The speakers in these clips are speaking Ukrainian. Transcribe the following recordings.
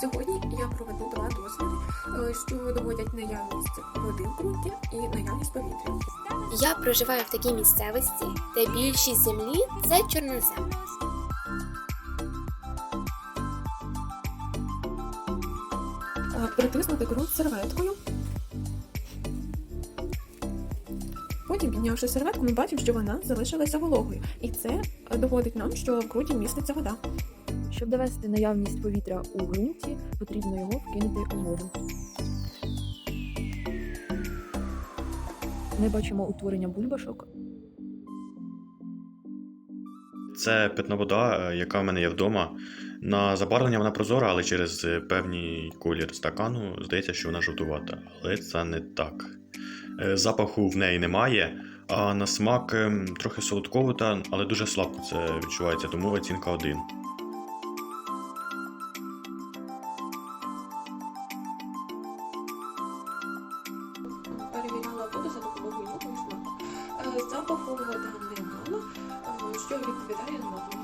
Сьогодні я проведу два досліди, е, що доводять наявність води в ґрунті і наявність повітря. Я проживаю в такій місцевості, де більшість землі це чорнозем. Е, Притиснути ґрунт серветкою. Потім, піднявши серветку, ми бачимо, що вона залишилася вологою. І це доводить нам, що в ґрунті міститься вода. Щоб довести наявність повітря у ґрунті, потрібно його вкинути у воду. Ми бачимо утворення бульбашок. Це питна вода, е, яка в мене є вдома. На забарвлення вона прозора, але через е, певний колір стакану здається, що вона жовтувата. Але це не так. Е, Запаху в неї немає, а на смак ем, трохи солодковата, але дуже слабко це відчувається, тому оцінка 1. Запаху вода е, що відповідає нормі.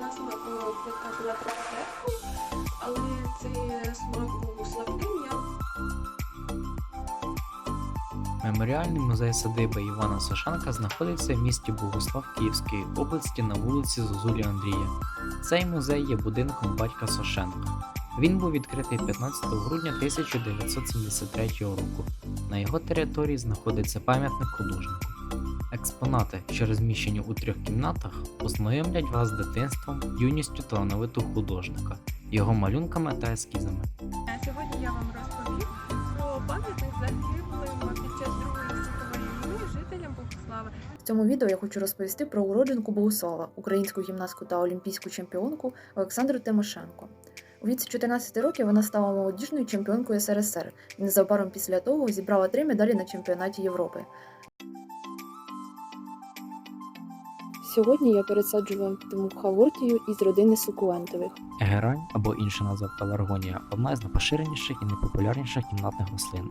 На смак е, вода була трохи але цей смак був слабким. Меморіальний музей садиби Івана Сошенка знаходиться в місті Богослав Київської області на вулиці Зозулі Андрія. Цей музей є будинком батька Сошенка. Він був відкритий 15 грудня 1973 року. На його території знаходиться пам'ятник художнику. Експонати, що розміщені у трьох кімнатах, ознайомлять вас з дитинством, юністю талановитого художника, його малюнками та ескізами. Сьогодні я вам розповім про пам'ятник загиблим під час Другої світової війни жителям Богослава. В цьому відео я хочу розповісти про уродженку Богуслава, українську гімнастку та олімпійську чемпіонку Олександру Тимошенко. У віці 14 років вона стала молодіжною чемпіонкою СРСР і незабаром після того зібрала три медалі на чемпіонаті Європи. Сьогодні я пересаджуватиму хавортію із родини сукулентових. Герань або інша назва пеларгонія одна із найпоширеніших і найпопулярніших кімнатних рослин.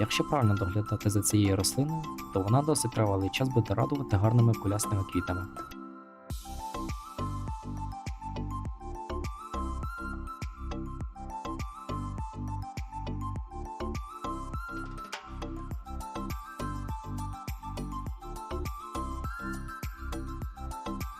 Якщо правильно доглядати за цією рослиною, то вона досить тривалий час буде радувати гарними кулясними квітами.